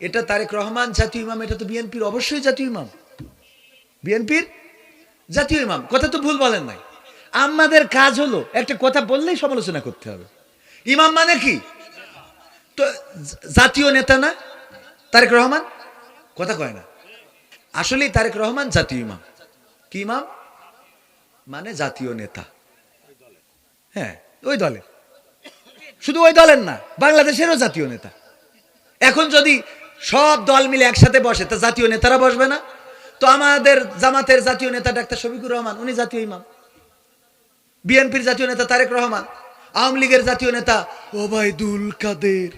এটা তারেক রহমান জাতীয় ইমাম, এটা তো বিএনপির, অবশ্যই জাতীয় ইমাম। বিএনপির? জাতীয় ইমাম, কথা তো ভুল বলেন নাই। আমাদের কাজ হলো, একটা কথা বললেই সমালোচনা করতে হবে। ইমাম মানে কি? তো জাতীয় নেতা না? তারেক রহমান? কথা কয় না। আসলেই তারেক রহমান জাতীয় ইমাম। কি ইমাম? মানে জাতীয় নেতা। হ্যাঁ ওই দলে। শুধু ওই দলের না, বাংলাদেশেরও জাতীয় নেতা। এখন যদি সব দল মিলে একসাথে বসে তা জাতীয় নেতারা বসবে না? তো আমাদের জামাতের জাতীয় নেতা ডাক্তার শফিকুর রহমান উনি জাতীয় ইমাম। বিএনপির জাতীয় নেতা তারেক রহমান আওয়ামী লীগের জাতীয় নেতা ওবায়দুল কাদের।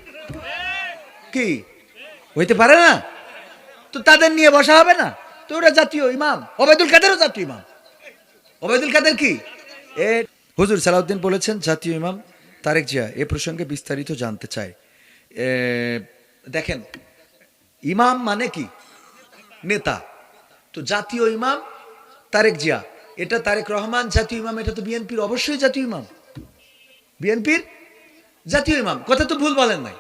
কি? হইতে পারে না? তো তাদের নিয়ে বসা হবে না? তো ওরা জাতীয় ইমাম ওবায়দুল কাদেরও জাতীয় ইমাম। ওবায়দুল কাদের কি? এ হুজুর সালাউদ্দিন বলেছেন জাতীয় ইমাম তারেক জিয়া এ প্রসঙ্গে বিস্তারিত জানতে এ, দেখেন ইমাম মানে কি? নেতা। তো জাতীয় ইমাম, তারেক জিয়া। এটা তারেক রহমান জাতীয় ইমাম, এটা তো বিএনপির অবশ্যই জাতীয় ইমাম। বিএনপির জাতীয় ইমাম। কথা তো ভুল বলেন নাই।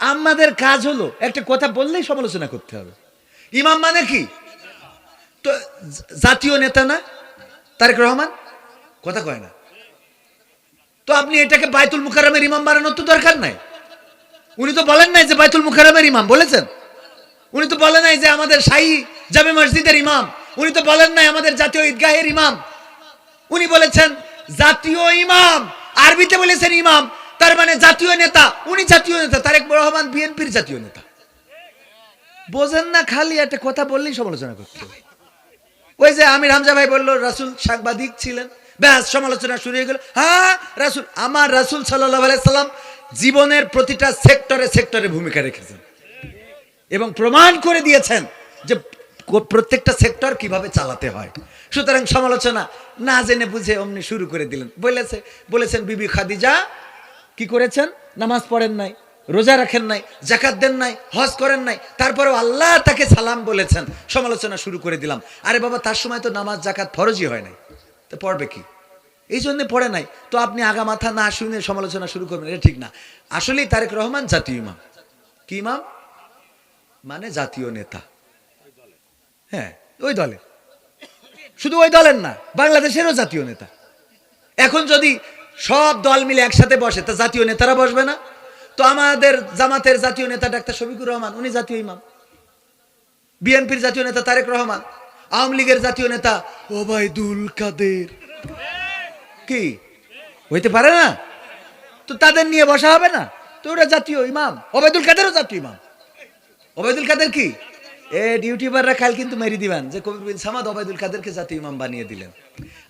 আমাদের কাজ হলো, একটা কথা বললেই সমালোচনা করতে হবে। ইমাম মানে কি? তো জাতীয় নেতা না, তারেক রহমান? কথা কয় না। তো আপনি এটাকে বাইতুল মুকাররমের ইমাম বানানোর তো দরকার নাই। উনি তো বলেন নাই যে বাইতুল মুকাররমের ইমাম, বলেছেন? উনি তো বলেন নাই যে আমাদের শাহী জামে মসজিদের ইমাম। উনি তো বলেন নাই আমাদের জাতীয় ঈদগাহের ইমাম। উনি বলেছেন, জাতীয় ইমাম। আরবিতে বলেছেন ইমাম। তার মানে জাতীয় নেতা। উনি জাতীয় নেতা, তারেক রহমান বিএনপির জাতীয় নেতা। বোঝেন না খালি একটা কথা বললেই সমালোচনা করতে। ওই যে আমির হামজা ভাই বলল, রাসুল সাংবাদিক ছিলেন। ব্যাস, সমালোচনা শুরু হয়ে গেল। হ্যাঁ রাসুল। আমার রাসুল সাল্লাহ সাল্লাম জীবনের প্রতিটা সেক্টরে সেক্টরে ভূমিকা রেখেছেন। এবং প্রমাণ করে দিয়েছেন যে প্রত্যেকটা সেক্টর কীভাবে চালাতে হয়। সুতরাং সমালোচনা না জেনে বুঝে অমনি শুরু করে দিলেন। বলেছে, বলেছেন, বিবি খাদিজা, কি করেছেন? নামাজ পড়েন নাই, রোজা রাখেন নাই জাকাত দেন নাই, হজ করেন নাই, তারপরেও আল্লাহ তাকে সালাম বলেছেন। সমালোচনা শুরু করে দিলাম। আরে বাবা, তার সময় তো নামাজ জাকাত ফরজই হয় নাই। তো পড়বে কি? এই জন্য পড়ে নাই। তো আপনি আগা মাথা না শুনে সমালোচনা শুরু করবেন, এটা ঠিক না। আসলেই তারেক রহমান জাতীয় ইমাম। কি ইমাম? মানে জাতীয় নেতা। হ্যাঁ ওই দলে। শুধু ওই দলের না, বাংলাদেশেরও জাতীয় নেতা। এখন যদি সব দল মিলে একসাথে বসে, তা জাতীয় নেতারা বসবে না? তো আমাদের জামাতের জাতীয় নেতা ডাক্তার শফিকুর রহমান, উনি জাতীয় ইমাম। বিএনপির জাতীয় নেতা তারেক রহমান, আওয়ামী লীগের জাতীয় নেতা ওবায়দুল কাদের। কি? হইতে পারে না? তো তাদের নিয়ে বসা হবে না? তো ওরা জাতীয় ইমাম, ওবায়দুল কাদেরও জাতীয় ইমাম। ওবায়দুল কাদের কি? এ ইউটিউবাররা কাল কিন্তু মেরি দিবেন যে কবির বিন সামাদ ওবায়দুল কাদেরকে জাতীয় ইমাম বানিয়ে দিলেন।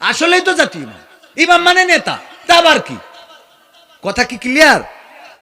আসলেই তো জাতীয় ইমাম। ইমাম মানে নেতা। তা আবার কি? কথা কি ক্লিয়ার